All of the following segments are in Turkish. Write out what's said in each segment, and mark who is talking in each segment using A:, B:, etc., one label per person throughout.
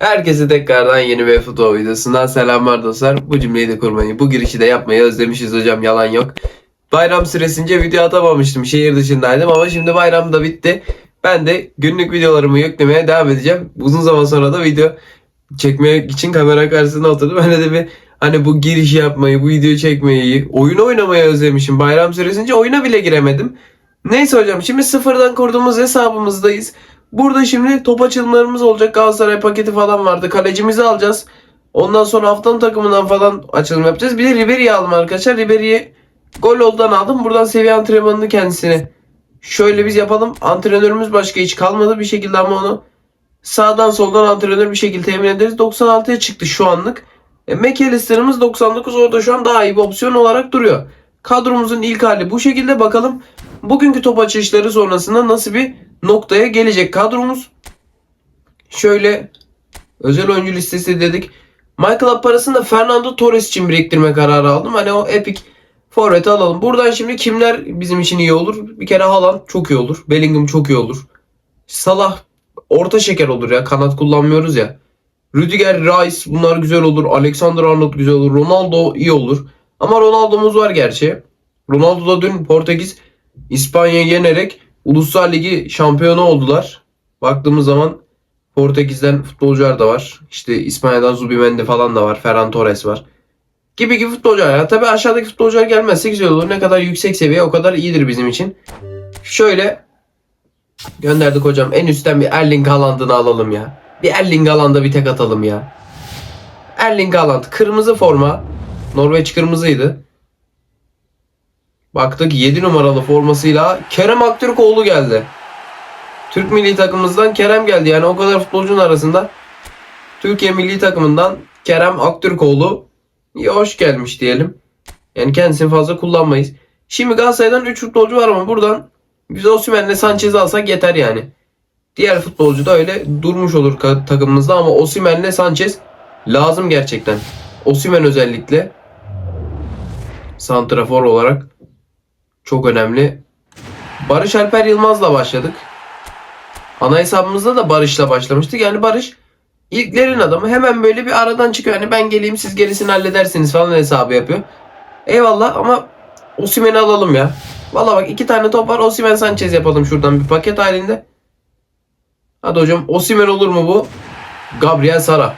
A: Herkese tekrardan yeni bir futbol videosundan selamlar dostlar. Bu cümleyi de kurmayı, bu girişi de yapmayı özlemişiz hocam yalan yok. Bayram süresince video atamamıştım. Şehir dışındaydım ama şimdi bayram da bitti. Ben de günlük videolarımı yüklemeye devam edeceğim. Uzun zaman sonra da video çekmek için kamera karşısında oturdum. Ben de bir hani bu girişi yapmayı, bu videoyu çekmeyi, oyun oynamayı özlemişim. Bayram süresince oyuna bile giremedim. Neyse hocam şimdi sıfırdan kurduğumuz hesabımızdayız. Burada şimdi top açılımlarımız olacak. Galatasaray paketi falan vardı. Kalecimizi alacağız. Ondan sonra haftanın takımından falan açılım yapacağız. Bir de Ribery'i aldım arkadaşlar. Ribery'i gol oldan aldım. Buradan seviye antrenmanını kendisine şöyle biz yapalım. Antrenörümüz başka hiç kalmadı bir şekilde ama onu sağdan soldan antrenör bir şekilde temin ederiz. 96'ya çıktı şu anlık. E, McAllister'ımız 99 orada şu an daha iyi bir opsiyon olarak duruyor. Kadromuzun ilk hali bu şekilde bakalım. Bugünkü top açışları sonrasında nasıl bir noktaya gelecek kadromuz. Şöyle özel oyuncu listesi dedik. Michael parasını da Fernando Torres için biriktirme kararı aldım. Hani o epic forveti alalım. Buradan şimdi kimler bizim için iyi olur? Bir kere Haaland çok iyi olur. Bellingham çok iyi olur. Salah orta şeker olur ya. Kanat kullanmıyoruz ya. Rüdiger, Rice bunlar güzel olur. Alexander Arnold güzel olur. Ronaldo iyi olur. Ama Ronaldo'muz var gerçi. Ronaldo da dün Portekiz İspanya'yı yenerek Uluslar Ligi şampiyonu oldular. Baktığımız zaman Portekiz'den futbolcular da var. İşte İspanya'dan Zubimendi falan da var. Ferran Torres var. Gibi gibi futbolcular. Ya tabii aşağıdaki futbolcular gelmezse güzel olur. Ne kadar yüksek seviye o kadar iyidir bizim için. Şöyle gönderdik hocam. En üstten bir Erling Haaland'ını alalım ya. Bir Erling Haaland'a bir tek atalım ya. Erling Haaland kırmızı forma. Norveç kırmızıydı. Baktık 7 numaralı formasıyla Kerem Aktürkoğlu geldi. Türk milli takımımızdan Kerem geldi. Yani o kadar futbolcunun arasında Türkiye milli takımından Kerem Aktürkoğlu iyi hoş gelmiş diyelim. Yani kendisini fazla kullanmayız. Şimdi Galatasaray'dan 3 futbolcu var ama buradan biz Osimhen'le Sanchez'i alsak yeter yani. Diğer futbolcu da öyle durmuş olur takımımızda ama Osimhen'le Sanchez lazım gerçekten. Osimhen özellikle santrafor olarak çok önemli. Barış Alper Yılmaz'la başladık. Ana hesabımızda da Barış'la başlamıştık. Yani Barış ilklerin adamı hemen böyle bir aradan çıkıyor. Hani ben geleyim siz gerisini halledersiniz falan hesabı yapıyor. Eyvallah ama Osimhen'i alalım ya. Valla bak iki tane top var. Osimhen Sanchez yapalım şuradan bir paket halinde. Hadi hocam Osimhen olur mu bu? Gabriel Sara.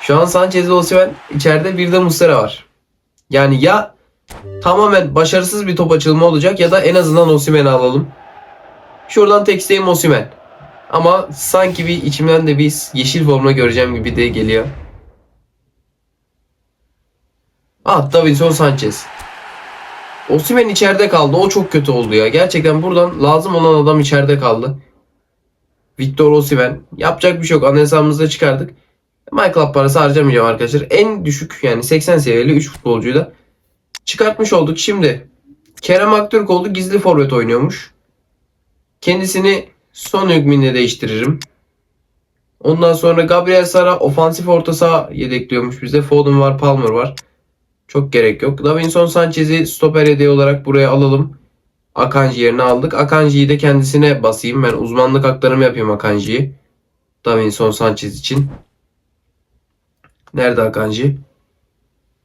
A: Şu an Sanchez ve Osimhen içeride bir de Muslera var. Yani ya tamamen başarısız bir top açılımı olacak ya da en azından Osimhen'i alalım. Şuradan tek isteğim Osimhen. Ama sanki bir içimden de bir yeşil forma göreceğim gibi de geliyor. Ah Davinson Sanchez. Osimhen içeride kaldı. O çok kötü oldu ya. Gerçekten buradan lazım olan adam içeride kaldı. Victor Osimhen. Yapacak bir şey yok. Ana hesabımızda çıkardık. Michael parası harcamayacağım arkadaşlar. En düşük yani 80 seviyeli 3 futbolcuyu da çıkartmış olduk. Şimdi Kerem Aktürkoğlu gizli forvet oynuyormuş. Kendisini son hükmünde değiştiririm. Ondan sonra Gabriel Sara ofansif orta saha yedekliyormuş bize. Foden var, Palmer var. Çok gerek yok. Davinson Sanchez'i stoper yedeği olarak buraya alalım. Akanji yerine aldık. Akanji'yi de kendisine basayım. Ben uzmanlık aktarımı yapayım Akanji'yi. Davinson Sanchez için. Nerede Akanji?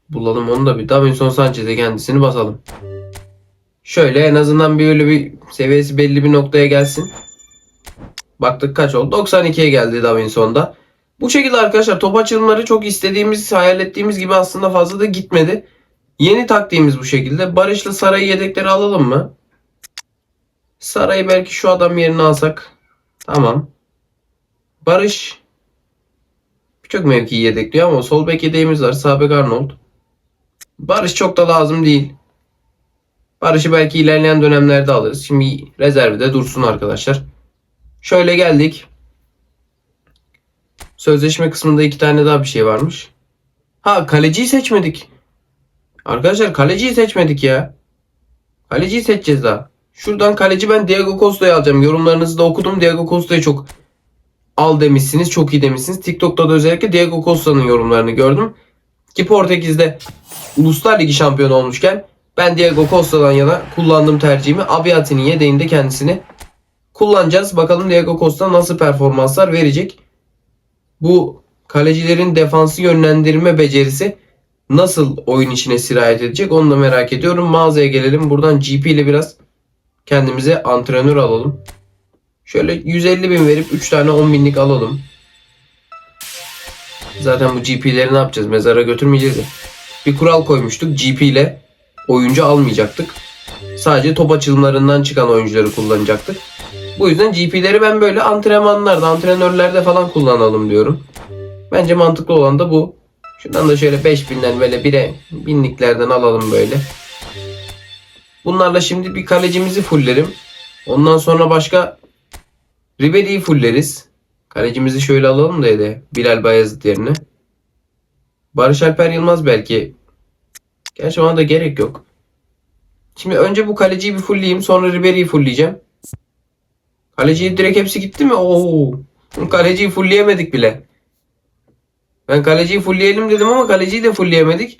A: Bulalım onu da bir. Davinson Sanchez'e kendisini basalım. Şöyle en azından bir öyle bir seviyesi belli bir noktaya gelsin. Baktık kaç oldu? 92'ye geldi Davinson'da. Bu şekilde arkadaşlar top açılımları çok istediğimiz, hayal ettiğimiz gibi aslında fazla da gitmedi. Yeni taktiğimiz bu şekilde. Barış'la Saray'ı yedekleri alalım mı? Saray'ı belki şu adam yerine alsak. Tamam. Barış birçok mevkiyi yedekliyor ama sol bek yedeğimiz var. Sağ bek Arnold. Barış çok da lazım değil. Barış'ı belki ilerleyen dönemlerde alırız. Şimdi rezervde dursun arkadaşlar. Şöyle geldik. Sözleşme kısmında iki tane daha bir şey varmış. Ha kaleciyi seçmedik. Arkadaşlar kaleciyi seçmedik ya. Kaleciyi seçeceğiz daha. Şuradan kaleci ben Diego Costa'yı alacağım. Yorumlarınızı da okudum. Diego Costa'yı çok al demişsiniz. Çok iyi demişsiniz. TikTok'ta da özellikle Diego Costa'nın yorumlarını gördüm. Ki Portekiz'de Uluslar Ligi şampiyonu olmuşken ben Diego Costa'dan yana kullandığım tercihimi Abiati'nin yedeğinde kendisini kullanacağız. Bakalım Diego Costa nasıl performanslar verecek. bu kalecilerin defansı yönlendirme becerisi nasıl oyun içine sirayet edecek onu da merak ediyorum. Mağazaya gelelim. Buradan GP ile biraz kendimize antrenör alalım. Şöyle 150 bin verip 3 tane 10 binlik alalım. Zaten bu GP'leri ne yapacağız? Mezara götürmeyeceğiz ya. Bir kural koymuştuk. GP ile oyuncu almayacaktık. Sadece top açılımlarından çıkan oyuncuları kullanacaktık. Bu yüzden GP'leri ben böyle antrenmanlarda, antrenörlerde falan kullanalım diyorum. Bence mantıklı olan da bu. Şundan da şöyle 5000'den böyle 1'e binliklerden alalım böyle. Bunlarla şimdi bir kalecimizi fullerim. Ondan sonra başka Ribery'i fulleriz. Kalecimizi şöyle alalım da de Bilal Bayezid yerine. Barış Alper Yılmaz belki. Gerçi ona da gerek yok. Şimdi önce bu kaleciyi bir fullleyeyim. Sonra Ribery'i fullleyeceğim. Kaleciyi direkt hepsi gitti mi? Oo. Kaleciyi fullleyemedik bile. Ben kaleciyi fullleyelim dedim ama kaleciyi de fullleyemedik.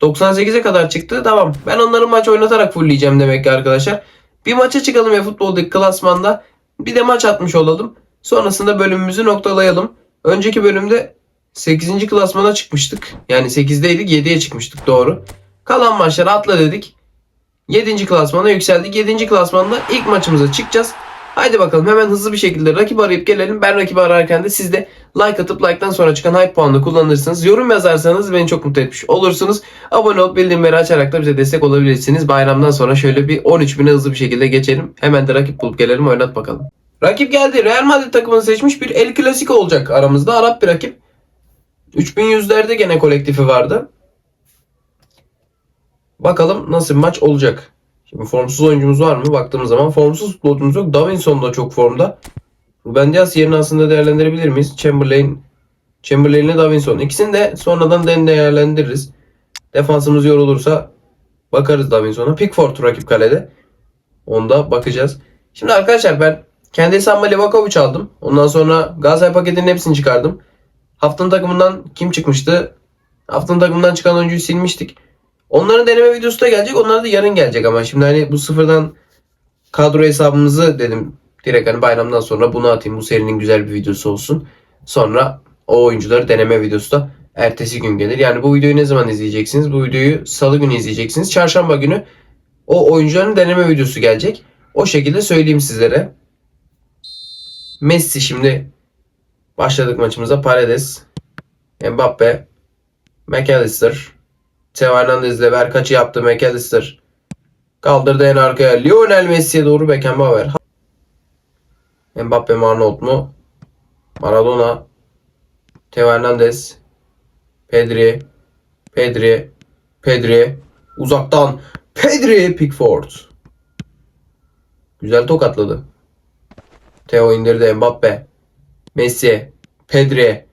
A: 98'e kadar çıktı. Tamam. Ben onları maç oynatarak fullleyeceğim demek ki arkadaşlar. Bir maça çıkalım ya futboldaki klasmanda. Bir de maç atmış olalım. Sonrasında bölümümüzü noktalayalım. Önceki bölümde 8. klasmana çıkmıştık. Yani 8'deydik 7'ye çıkmıştık doğru. Kalan maçları atla dedik. 7. klasmana yükseldik. 7. klasmanda ilk maçımıza çıkacağız. Haydi bakalım hemen hızlı bir şekilde rakip arayıp gelelim. Ben rakibi ararken de siz de like atıp like'tan sonra çıkan hype puanını kullanırsınız. Yorum yazarsanız beni çok mutlu etmiş olursunuz. Abone olup bildirimleri açarak da bize destek olabilirsiniz. Bayramdan sonra şöyle bir 13 bine hızlı bir şekilde geçelim. Hemen de rakip bulup gelelim oynat bakalım. Rakip geldi. Real Madrid takımını seçmiş bir El Clasico olacak aramızda. Arap bir rakip. 3100'lerde gene kolektifi vardı. Bakalım nasıl bir maç olacak. Şimdi formsuz oyuncumuz var mı? Baktığımız zaman formsuz futbolcumuz yok. Davinson da çok formda. Ruben Dias yerini aslında değerlendirebilir miyiz? Chamberlain Chamberlain ile Davinson. İkisini de sonradan den değerlendiririz. Defansımız yorulursa bakarız Davinson'a. Pickford rakip kalede. Onda bakacağız. Şimdi arkadaşlar ben kendi hesabıma Livakovic aldım. Ondan sonra Galatasaray paketinin hepsini çıkardım. Haftanın takımından kim çıkmıştı? Haftanın takımından çıkan oyuncuyu silmiştik. Onların deneme videosu da gelecek. Onlar da yarın gelecek ama şimdi hani bu sıfırdan kadro hesabımızı dedim direkt hani bayramdan sonra bunu atayım. Bu serinin güzel bir videosu olsun. Sonra o oyuncuları deneme videosu da ertesi gün gelir. Yani bu videoyu ne zaman izleyeceksiniz? Bu videoyu salı günü izleyeceksiniz. Çarşamba günü o oyuncuların deneme videosu gelecek. O şekilde söyleyeyim sizlere. Messi şimdi başladık maçımıza. Paredes, Mbappe, McAllister, Theo Hernandez ile ver kaçı yaptı McAllister. Kaldırdı en arkaya. Lionel Messi'ye doğru Beckenbauer. Mbappe mi Arnold mu? Maradona. Theo Hernandez. Pedri. Pedri. Pedri. Uzaktan. Pedri Pickford. Güzel tokatladı. Theo indirdi Mbappe. Messi. Pedri.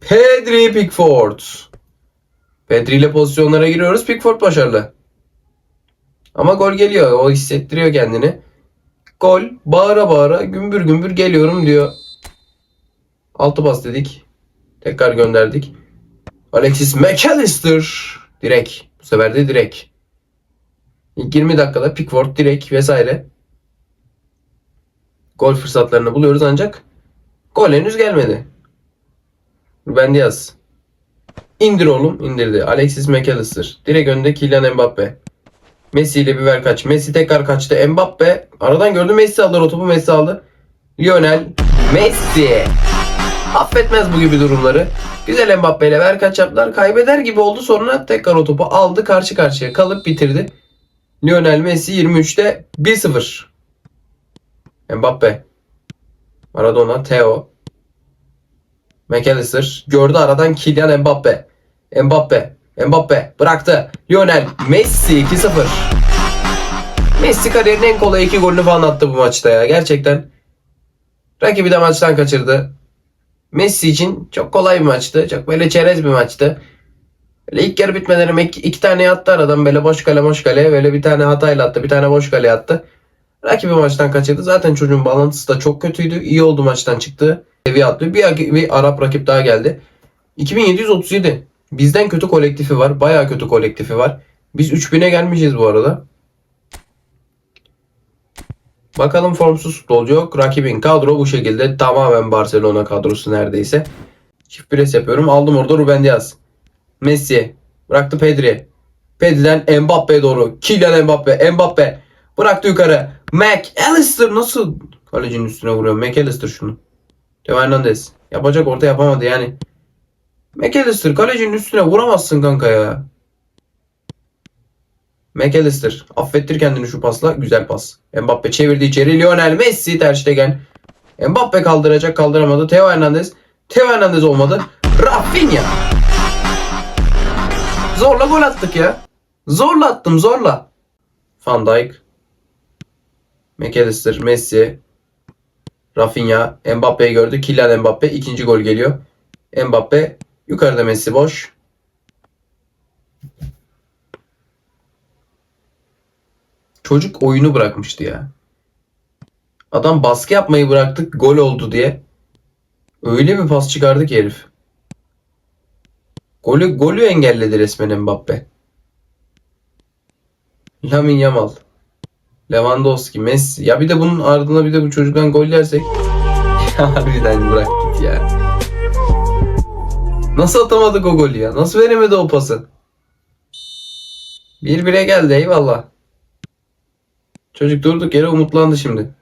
A: Pedri Pickford. Pedri ile pozisyonlara giriyoruz. Pickford başarılı. Ama gol geliyor. O hissettiriyor kendini. Gol bağıra bağıra gümbür gümbür geliyorum diyor. Altı bas dedik. Tekrar gönderdik. Alexis McAllister. Direkt. Bu sefer de direkt. İlk 20 dakikada Pickford direkt vesaire. Gol fırsatlarını buluyoruz ancak gol henüz gelmedi. Ruben Diaz. İndir oğlum. indirdi. Alexis McAllister. Direkt önde Kylian Mbappe. Messi ile bir ver kaç. Messi tekrar kaçtı. Mbappe. Aradan gördü Messi alır o topu. Messi aldı. Lionel Messi. Affetmez bu gibi durumları. Güzel Mbappe ile ver kaç yaptılar. Kaybeder gibi oldu. Sonra tekrar o topu aldı. Karşı karşıya kalıp bitirdi. Lionel Messi 23'te 1-0. Mbappe. Maradona. Theo. McAllister gördü aradan Kylian Mbappe. Mbappe. Mbappe bıraktı. Lionel Messi 2-0. Messi kariyerinin en kolay iki golünü falan attı bu maçta ya. Gerçekten. Rakibi de maçtan kaçırdı. Messi için çok kolay bir maçtı. Çok böyle çerez bir maçtı. Böyle ilk yarı bitmeden iki, iki tane attı aradan böyle boş kale boş kale. Böyle bir tane hatayla attı. Bir tane boş kale attı. Rakibi maçtan kaçırdı. Zaten çocuğun bağlantısı da çok kötüydü. İyi oldu maçtan çıktı. Seviye atlıyor. Bir, bir Arap rakip daha geldi. 2737. Bizden kötü kolektifi var. Bayağı kötü kolektifi var. Biz 3000'e gelmişiz bu arada. Bakalım formsuz futbolcu yok. Rakibin kadro bu şekilde. Tamamen Barcelona kadrosu neredeyse. Çift pres yapıyorum. Aldım orada Ruben Diaz. Messi. Bıraktı Pedri. Pedri'den Mbappe'ye doğru. Kylian Mbappe. Mbappe. Bıraktı yukarı. McAllister nasıl kalecinin üstüne vuruyor? McAllister şunu. Teo Hernandez. Yapacak orta yapamadı yani. McAllister kalecinin üstüne vuramazsın kanka ya. McAllister. Affettir kendini şu pasla. Güzel pas. Mbappe çevirdi içeri. Lionel Messi Ter Stegen. Mbappe kaldıracak kaldıramadı. Teo Hernandez. Teo Hernandez olmadı. Rafinha. Zorla gol attık ya. Zorla attım zorla. Van Dijk. McAllister. Messi. Rafinha. Mbappe'yi gördü. Kylian Mbappe. ikinci gol geliyor. Mbappe. Yukarıda Messi boş. Çocuk oyunu bırakmıştı ya. Adam baskı yapmayı bıraktık gol oldu diye. Öyle bir pas çıkardı ki herif. Golü, golü engelledi resmen Mbappe. Lamin Yamal. Lewandowski, Messi. Ya bir de bunun ardına bir de bu çocuktan gol yersek. Harbiden bırak git ya. Nasıl atamadık o golü ya? Nasıl veremedi o pası? Bir bire geldi eyvallah. Çocuk durduk yere umutlandı şimdi.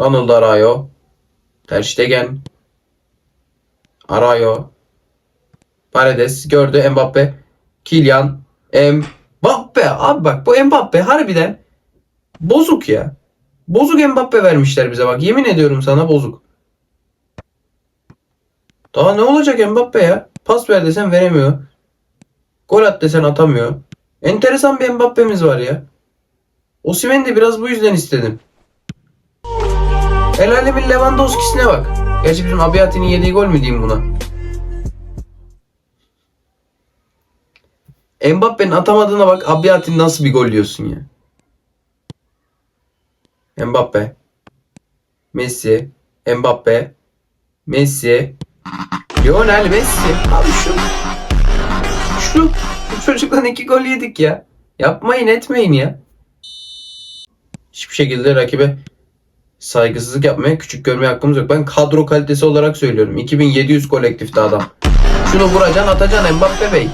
A: Ronaldo Arayo. Ter Stegen. Arayo. Paredes gördü Mbappe. Kylian. Mbappe. Abi bak bu Mbappe harbiden bozuk ya. Bozuk Mbappe vermişler bize bak. Yemin ediyorum sana bozuk. Daha ne olacak Mbappe ya? Pas ver desen veremiyor. Gol at desen atamıyor. Enteresan bir Mbappe'miz var ya. Osimhen'i de biraz bu yüzden istedim. El alemin Lewandowski'sine bak. Gerçi bizim Abiati'nin yediği gol mü diyeyim buna? Mbappe'nin atamadığına bak Abiati nasıl bir gol diyorsun ya. Mbappe. Messi. Mbappe. Messi. Lionel Messi. Abi şu. Şu. Bu çocuktan iki gol yedik ya. Yapmayın etmeyin ya. Hiçbir şekilde rakibe saygısızlık yapmaya, küçük görmeye hakkımız yok. Ben kadro kalitesi olarak söylüyorum. 2700 kolektifte adam. Şunu vuracaksın atacaksın Mbappe Bey.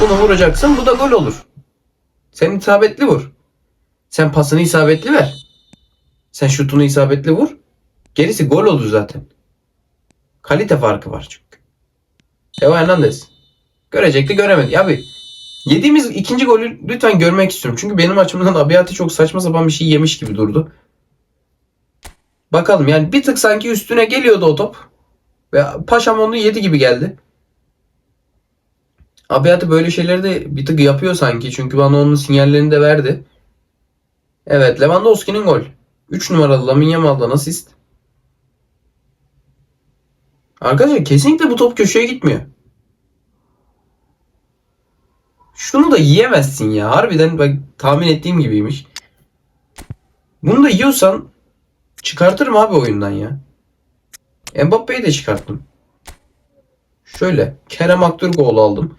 A: Bunu vuracaksın bu da gol olur. Sen isabetli vur. Sen pasını isabetli ver. Sen şutunu isabetli vur. Gerisi gol olur zaten. Kalite farkı var çünkü. Teo Hernandez. Görecekti göremedi. Abi yediğimiz ikinci golü lütfen görmek istiyorum. Çünkü benim açımdan Abiati çok saçma sapan bir şey yemiş gibi durdu. Bakalım yani bir tık sanki üstüne geliyordu o top. Ve Paşam onu yedi gibi geldi. Abiati böyle şeyleri de bir tık yapıyor sanki. Çünkü bana onun sinyallerini de verdi. Evet Lewandowski'nin gol. 3 numaralı Lamine Yamal'dan asist. Arkadaşlar kesinlikle bu top köşeye gitmiyor. Şunu da yiyemezsin ya. Harbiden bak tahmin ettiğim gibiymiş. Bunu da yiyorsan çıkartırım abi oyundan ya. Mbappe'yi de çıkarttım. Şöyle Kerem Aktürkoğlu aldım.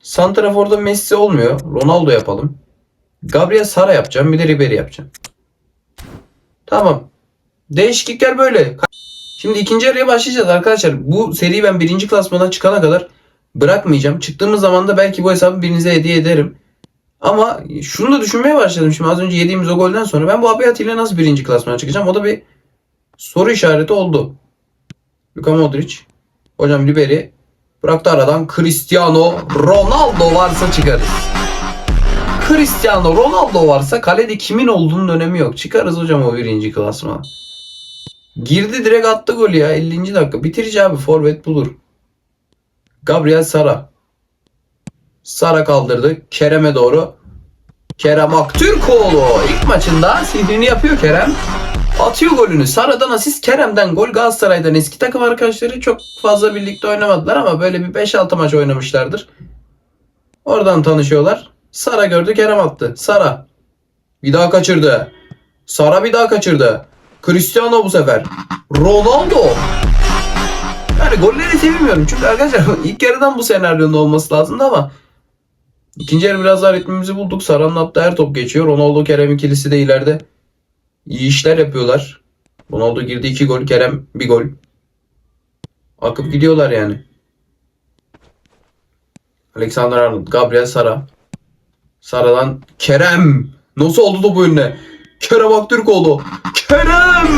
A: Santrafor'da Messi olmuyor. Ronaldo yapalım. Gabriel Sara yapacağım. Bir de Ribery yapacağım. Tamam. Değişiklikler böyle. Şimdi ikinci yarıya başlayacağız arkadaşlar. Bu seriyi ben birinci klasmana çıkana kadar bırakmayacağım. Çıktığımız zaman da belki bu hesabı birinize hediye ederim. Ama şunu da düşünmeye başladım. Şimdi az önce yediğimiz o golden sonra ben bu Abiat ile nasıl birinci klasmana çıkacağım? O da bir soru işareti oldu. Luka Modric. Hocam Ribery. Bıraktı aradan Cristiano Ronaldo varsa çıkarız. Cristiano Ronaldo varsa kalede kimin olduğunun önemi yok. Çıkarız hocam o birinci klasmana. Girdi direkt attı golü ya 50. dakika. Bitirici abi forvet bulur. Gabriel Sara. Sara kaldırdı. Kerem'e doğru. Kerem Aktürkoğlu ilk maçında sihrini yapıyor Kerem. Atıyor golünü. Sara'dan asist Kerem'den gol. Galatasaray'dan eski takım arkadaşları çok fazla birlikte oynamadılar ama böyle bir 5-6 maç oynamışlardır. Oradan tanışıyorlar. Sara gördü Kerem attı. Sara. Bir daha kaçırdı. Sara bir daha kaçırdı. Cristiano bu sefer. Ronaldo. Yani golleri sevmiyorum. Çünkü arkadaşlar ilk yarıdan bu senaryonun olması lazımdı ama ikinci yarı biraz daha ritmimizi bulduk. Sara'nın attığı her top geçiyor. Ronaldo Kerem ikilisi de ileride iyi işler yapıyorlar. Ronaldo girdi iki gol. Kerem bir gol. Akıp gidiyorlar yani. Alexander Arnold, Gabriel Sara. Sara'dan Kerem. Nasıl oldu da bu önüne? Kerem Aktürkoğlu. Kerem!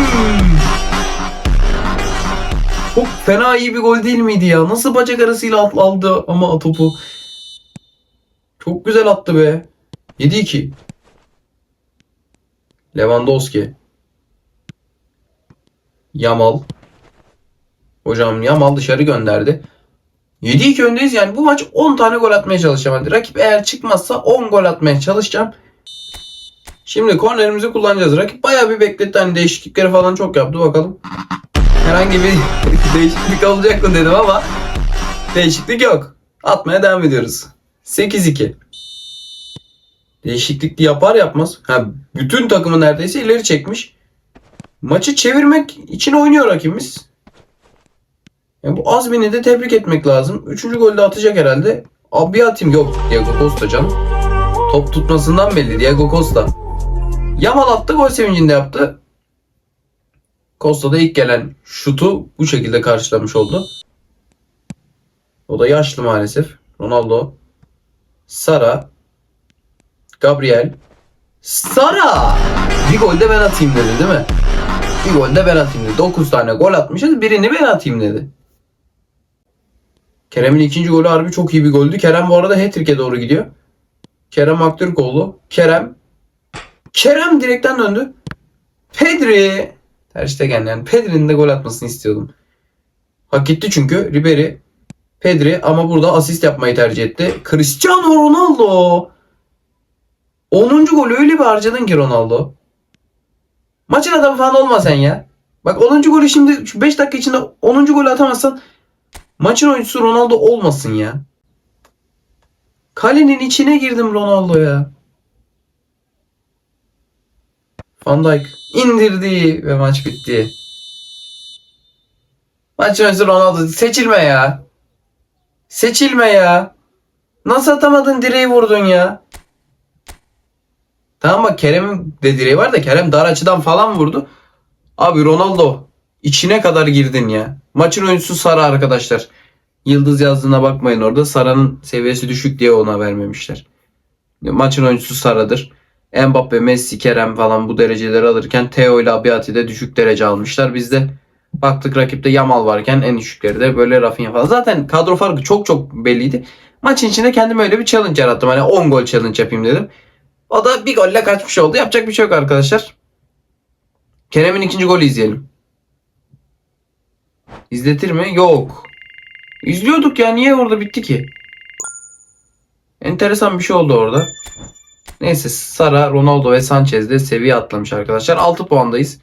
A: Çok fena iyi bir gol değil miydi ya? Nasıl bacak arasıyla aldı ama topu. Çok güzel attı be. 7-2. Lewandowski. Yamal. Hocam Yamal dışarı gönderdi. 7-2 öndeyiz yani bu maç 10 tane gol atmaya çalışacağım. Hadi rakip eğer çıkmazsa 10 gol atmaya çalışacağım. Şimdi kornerimizi kullanacağız. Rakip bayağı bir bekletti. Hani değişiklikleri falan çok yaptı bakalım. Herhangi bir değişiklik olacak mı dedim ama değişiklik yok. Atmaya devam ediyoruz. 8-2. Değişiklik yapar yapmaz. Ha, bütün takımı neredeyse ileri çekmiş. Maçı çevirmek için oynuyor rakibimiz. Yani bu Azmi'ni de tebrik etmek lazım. Üçüncü golü de atacak herhalde. Abi atayım yok Diego Costa canım. Top tutmasından belli Diego Costa. Yamal attı gol sevincinde yaptı. Costa da ilk gelen şutu bu şekilde karşılamış oldu. O da yaşlı maalesef. Ronaldo. Sara. Gabriel. Sara! Bir gol de ben atayım dedi değil mi? Bir gol de ben atayım dedi. 9 tane gol atmışız. Birini ben atayım dedi. Kerem'in ikinci golü harbi çok iyi bir goldü. Kerem bu arada hat-trick'e doğru gidiyor. Kerem Aktürkoğlu. Kerem. Kerem direkten döndü. Pedri. Ter Stegen yani. Pedri'nin de gol atmasını istiyordum. Hak etti çünkü. Ribery. Pedri ama burada asist yapmayı tercih etti. Cristiano Ronaldo. 10. golü öyle bir harcadın ki Ronaldo. Maçın adamı falan olma sen ya. Bak 10. golü şimdi şu 5 dakika içinde 10. golü atamazsan maçın oyuncusu Ronaldo olmasın ya. Kalenin içine girdim Ronaldo ya. Van Dijk indirdi ve maç bitti. Maçın oyuncusu Ronaldo seçilme ya. Seçilme ya. Nasıl atamadın direği vurdun ya. Tamam bak Kerem'in de direği var da Kerem dar açıdan falan vurdu. Abi Ronaldo içine kadar girdin ya. Maçın oyuncusu Sara arkadaşlar. Yıldız yazdığına bakmayın orada. Sara'nın seviyesi düşük diye ona vermemişler. Maçın oyuncusu Sara'dır. Mbappe, Messi, Kerem falan bu dereceleri alırken Theo ile Abiati de düşük derece almışlar. Biz de baktık rakipte Yamal varken en düşükleri de böyle Rafinha falan. Zaten kadro farkı çok çok belliydi. Maçın içinde kendime öyle bir challenge yarattım. Hani 10 gol challenge yapayım dedim. O da bir golle kaçmış oldu. Yapacak bir şey yok arkadaşlar. Kerem'in ikinci golü izleyelim. İzletir mi? Yok. İzliyorduk ya. Niye orada bitti ki? Enteresan bir şey oldu orada. Neyse Sara, Ronaldo ve Sanchez de seviye atlamış arkadaşlar. 6 puandayız.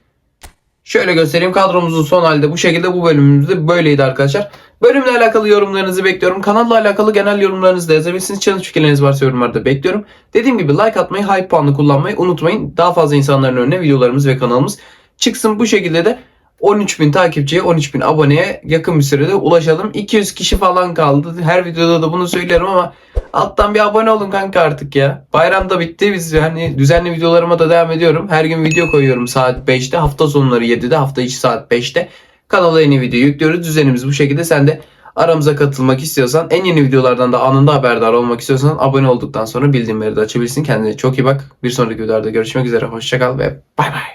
A: Şöyle göstereyim kadromuzun son halde bu şekilde bu bölümümüzde böyleydi arkadaşlar. Bölümle alakalı yorumlarınızı bekliyorum. Kanalla alakalı genel yorumlarınızı da yazabilirsiniz. Challenge fikirleriniz varsa yorumlarda bekliyorum. Dediğim gibi like atmayı, hype puanını kullanmayı unutmayın. Daha fazla insanların önüne videolarımız ve kanalımız çıksın. Bu şekilde de 13.000 takipçiye, 13.000 aboneye yakın bir sürede ulaşalım. 200 kişi falan kaldı. Her videoda da bunu söylerim ama alttan bir abone olun kanka artık ya. Bayram da bitti. Biz hani düzenli videolarıma da devam ediyorum. Her gün video koyuyorum saat 5'te. Hafta sonları 7'de, hafta içi saat 5'te. Kanala yeni video yüklüyoruz. Düzenimiz bu şekilde. Sen de aramıza katılmak istiyorsan, en yeni videolardan da anında haberdar olmak istiyorsan abone olduktan sonra bildirimleri de açabilirsin. Kendine çok iyi bak. Bir sonraki videolarda görüşmek üzere. Hoşçakal ve bay bay.